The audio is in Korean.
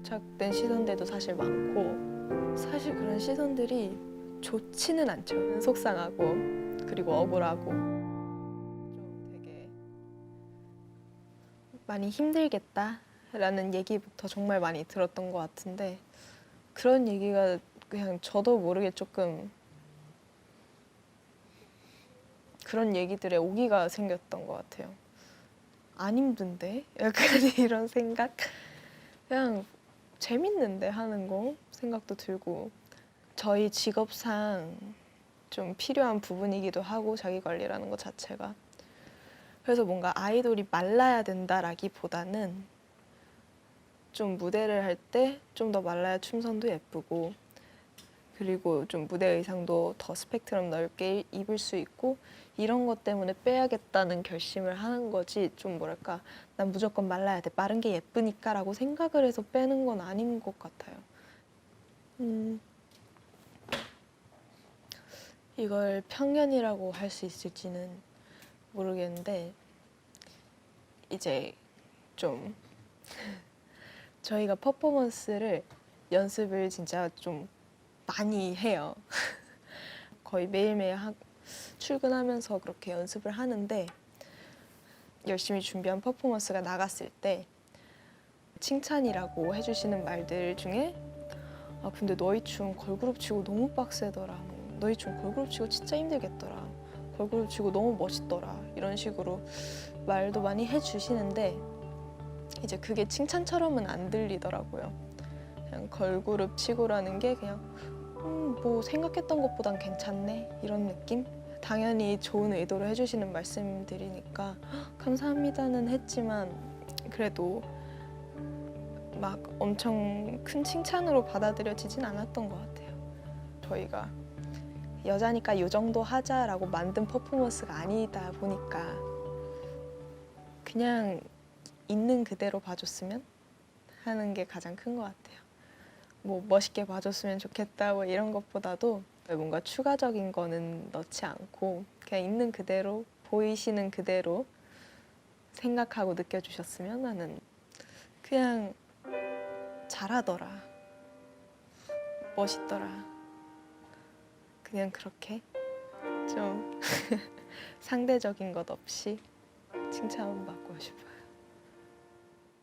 고착된 시선들도 사실 많고 사실 그런 시선들이 좋지는 않죠. 속상하고 그리고 억울하고 좀 되게 많이 힘들겠다라는 얘기부터 정말 많이 들었던 것 같은데 그런 얘기가 그냥 저도 모르게 조금 그런 얘기들에 오기가 생겼던 것 같아요. 안 힘든데? 약간 이런 생각? 그냥 재밌는데 하는 거 생각도 들고 저희 직업상 좀 필요한 부분이기도 하고 자기 관리라는 것 자체가. 그래서 뭔가 아이돌이 말라야 된다라기보다는 좀 무대를 할 때 좀 더 말라야 춤선도 예쁘고 그리고 좀 무대 의상도 더 스펙트럼 넓게 입을 수 있고 이런 것 때문에 빼야겠다는 결심을 하는 거지 좀 뭐랄까 난 무조건 말라야 돼 빠른 게 예쁘니까라고 생각을 해서 빼는 건 아닌 것 같아요. 음, 이걸 편견이라고 할 수 있을지는 모르겠는데 이제 좀 저희가 퍼포먼스를 연습을 진짜 좀 많이 해요. 거의 매일매일 하, 출근하면서 그렇게 연습을 하는데 열심히 준비한 퍼포먼스가 나갔을 때 칭찬이라고 해주시는 말들 중에 아 근데 너희 춤 걸그룹 치고 너무 빡세더라. 너희 춤 걸그룹 치고 진짜 힘들겠더라. 걸그룹 치고 너무 멋있더라. 이런 식으로 말도 많이 해주시는데 이제 그게 칭찬처럼은 안 들리더라고요. 그냥 걸그룹 치고라는 게 그냥 음, 뭐 생각했던 것보단 괜찮네 이런 느낌 당연히 좋은 의도로 해주시는 말씀들이니까 "헉, 감사합니다는 했지만 그래도 막 엄청 큰 칭찬으로 받아들여지진 않았던 것 같아요. 저희가 여자니까 이 정도 하자라고 만든 퍼포먼스가 아니다 보니까 그냥 있는 그대로 봐줬으면 하는 게 가장 큰 것 같아요. 뭐 멋있게 봐줬으면 좋겠다 뭐 이런 것보다도 뭔가 추가적인 거는 넣지 않고 그냥 있는 그대로 보이시는 그대로 생각하고 느껴주셨으면 하는 그냥 잘하더라 멋있더라 그냥 그렇게 좀 상대적인 것 없이 칭찬받고 싶어요.